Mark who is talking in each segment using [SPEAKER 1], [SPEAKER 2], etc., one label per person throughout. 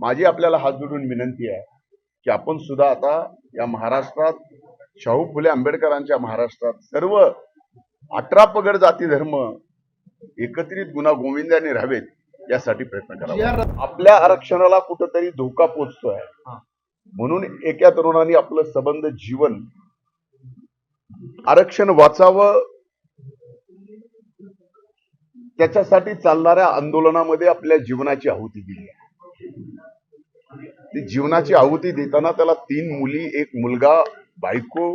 [SPEAKER 1] माझी आपल्याला हात जोडून विनंती आहे की आपण सुद्धा आता या महाराष्ट्रात शाहू फुले आंबेडकरांच्या महाराष्ट्रात सर्व अठरा पगड जाती धर्म एकत्रित गुन्हा गोविंदाने राहावेत यासाठी प्रयत्न करावा. आपल्या आरक्षणाला कुठंतरी धोका पोचतोय म्हणून एका तरुणाने आपलं संबंध जीवन आरक्षण वाचावं त्याच्यासाठी चालणाऱ्या आंदोलनामध्ये आपल्या जीवनाची आहुती दिली. ती जीवनाची आहुती देताना त्याला तीन मुली एक मुलगा बायको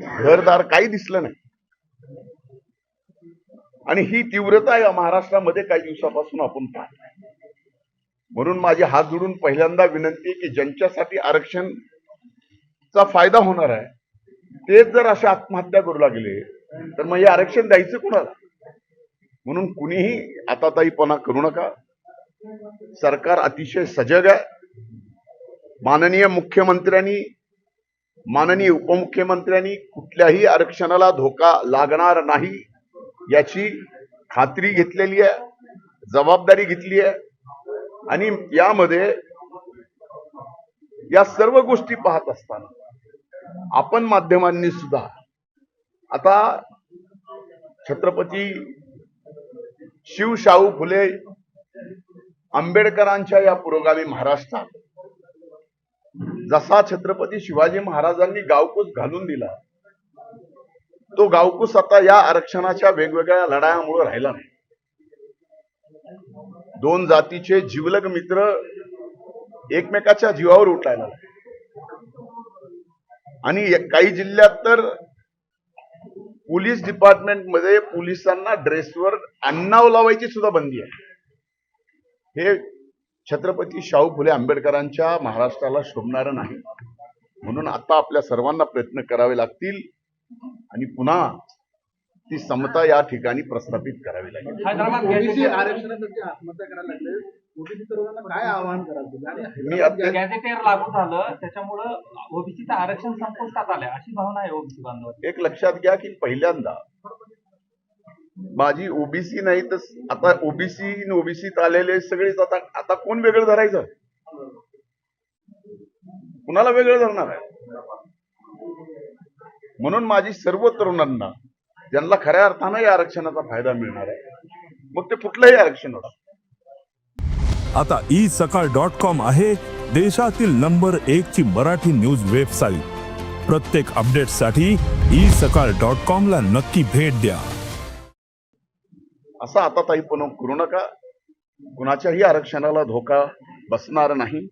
[SPEAKER 1] घरदार काही दिसलं नाही. आणि ही तीव्रता या महाराष्ट्रामध्ये काही दिवसापासून आपण पाहतोय म्हणून माझी हात जोडून पहिल्यांदा विनंती आहे की ज्यांच्यासाठी आरक्षणचा फायदा होणार आहे तेच जर अशा आत्महत्या करू लागले तर मग हे आरक्षण द्यायचं कुणाला? म्हणून कुणीही आताताईपणा करू नका. सरकार अतिशय सजग आहे. माननीय मुख्यमंत्र्यांनी माननीय उपमुख्यमंत्र्यांनी कुठल्याही आरक्षणाला धोका लागणार नाही याची खात्री घेतलेली आहे जबाबदारी घेतली आहे. आणि यामध्ये या सर्व गोष्टी पाहत असताना आपण माध्यमांनी सुद्धा आता छत्रपती शिवशाहू फुले आंबेडकरांच्या या पुरोगामी महाराष्ट्रात जसा छत्रपती शिवाजी महाराजांनी गावकूस घालून दिला तो गावकूस आता या आरक्षणाच्या वेगवेगळ्या लढायामुळे राहिला नाही. दोन जातीचे जीवलग मित्र एकमेकाच्या जीवावर उठायला आणि काही जिल्ह्यात तर पोलीस डिपार्टमेंटमध्ये पोलिसांना ड्रेसवर अन्नाव लावायची सुद्धा बंदी आहे. हे छत्रपती शाहू फुले आंबेडकरांच्या महाराष्ट्राला शोभणारं नाही. म्हणून आता आपल्या सर्वांना प्रयत्न करावे लागतील आणि पुन्हा ती समता या ठिकाणी प्रस्थापित करावी लागेल.
[SPEAKER 2] काय आवाहन
[SPEAKER 3] लागू झालं त्याच्यामुळं ओबीसीचं आरक्षण संपुष्टात आलंय. अशी भावना आहे ओबीसी बांधवांची.
[SPEAKER 1] एक लक्षात घ्या की पहिल्यांदा माझी ओबीसी नाही तर आता ओबीसी ओबीसीत आलेले सगळेच आता आता कोण वेगळं धरायचं? कुणाला वेगळं धरणार आहे? म्हणून माझी सर्व तरुणांना ज्यांना खऱ्या अर्थानं या आरक्षणाचा फायदा मिळणार आहे मग ते कुठलंही आरक्षण असो.
[SPEAKER 4] आता ई सकाळ डॉट कॉम आहे देशातील नंबर एक ची मराठी न्यूज वेबसाईट. प्रत्येक अपडेटसाठी ई सकाळ डॉट कॉम ला नक्की भेट द्या.
[SPEAKER 1] असं आता ताई पण करू नका. कुणाच्याही आरक्षणाला धोका बसणार नाही.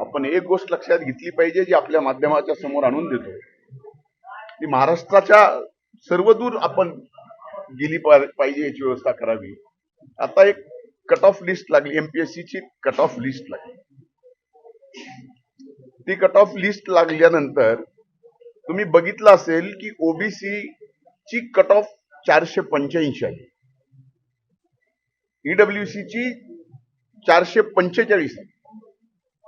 [SPEAKER 1] आपण एक गोष्ट लक्षात घेतली पाहिजे जी आपल्या माध्यमाच्या समोर आणून देतो. ती महाराष्ट्राच्या सर्वदूर आपण गेली पाहिजे याची व्यवस्था करावी. आता एक कट ऑफ लिस्ट लागली एमपीएससी ची कट ऑफ लिस्ट लागली. ती कट ऑफ लिस्ट लागल्यानंतर तुम्ही बघितलं असेल की ओबीसी ची कट ऑफ चारशे पंच्याऐंशी आली. ईडब्ल्यूसी ची चारशे पंचेचाळीस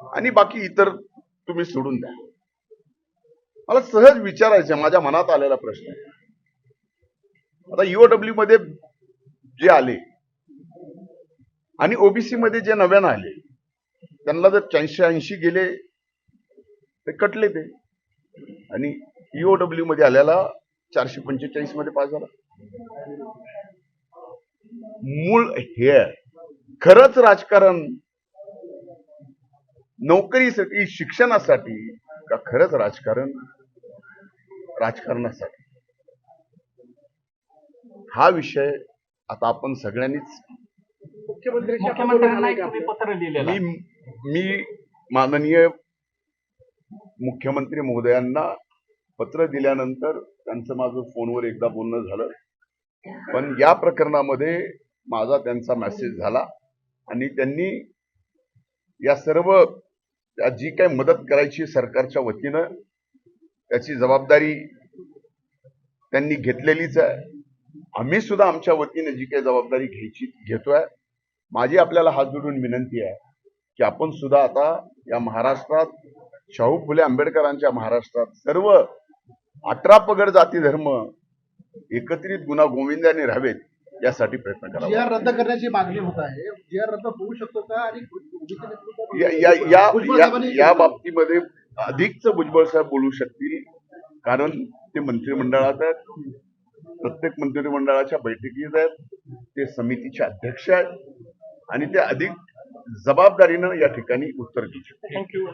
[SPEAKER 1] आणि बाकी इतर तुम्ही सोडून द्या. मला सहज विचारायचं माझ्या मनात आलेला प्रश्न आहे. आता ईओडब्ल्यू मध्ये जे आले आणि ओबीसी मध्ये जे नव्यानं आले त्यांना जर चारशे ऐंशी गेले ते कटले ते. आणि ईओडब्ल्यू मध्ये आल्याला चारशे पंचेचाळीसमध्ये पास झाला. मूळ हे आहे. खरंच राजकारण नोकरीसाठी शिक्षणासाठी का खरंच राजकारण राजकारणासाठी हा विषय आता आपण सगळ्यांनीच
[SPEAKER 2] मुख्यमंत्र्यांशी आपण
[SPEAKER 3] मुख्यमंत्र्यांना
[SPEAKER 2] बोलणार
[SPEAKER 3] एक
[SPEAKER 2] आहे का
[SPEAKER 3] तुम्ही पत्र लिहिलेलं आहे.
[SPEAKER 1] मी मी माननीय मुख्यमंत्री महोदयांना पत्र दिल्यानंतर त्यांचं माझं फोनवर एकदा बोलणं झालं पण या प्रकरणामध्ये माझा त्यांचा मेसेज झाला आणि त्यांनी या सर्व या जी काही मदत करायची सरकारच्या वतीनं त्याची जबाबदारी त्यांनी घेतलेलीच आहे. आम्ही सुद्धा आमच्या वतीने जी काही जबाबदारी घ्यायची घेतोय. माझी आपल्याला हात जोडून विनंती आहे की आपण सुद्धा आता या महाराष्ट्रात शाहू फुले आंबेडकरांच्या महाराष्ट्रात सर्व अठरा पगड जाती धर्म एकत्रित गुन्हा गोविंदाने राहावेत यासाठी प्रयत्न करावा.
[SPEAKER 2] आर रद्द करण्याची मागणी होत आहे जी आर रद्द होऊ शकतो का आणि ओबीसी नेतृत्व-
[SPEAKER 1] या बाबतीमध्ये अधिकच भुजबळ साहेब बोलू शकतील कारण ते मंत्रिमंडळात आहेत प्रत्येक मंत्रिमंडळाच्या बैठकीत आहेत ते समितीचे अध्यक्ष आहेत आणि ते अधिक जबाबदारीनं या ठिकाणी उत्तर देऊ
[SPEAKER 3] थँक्यू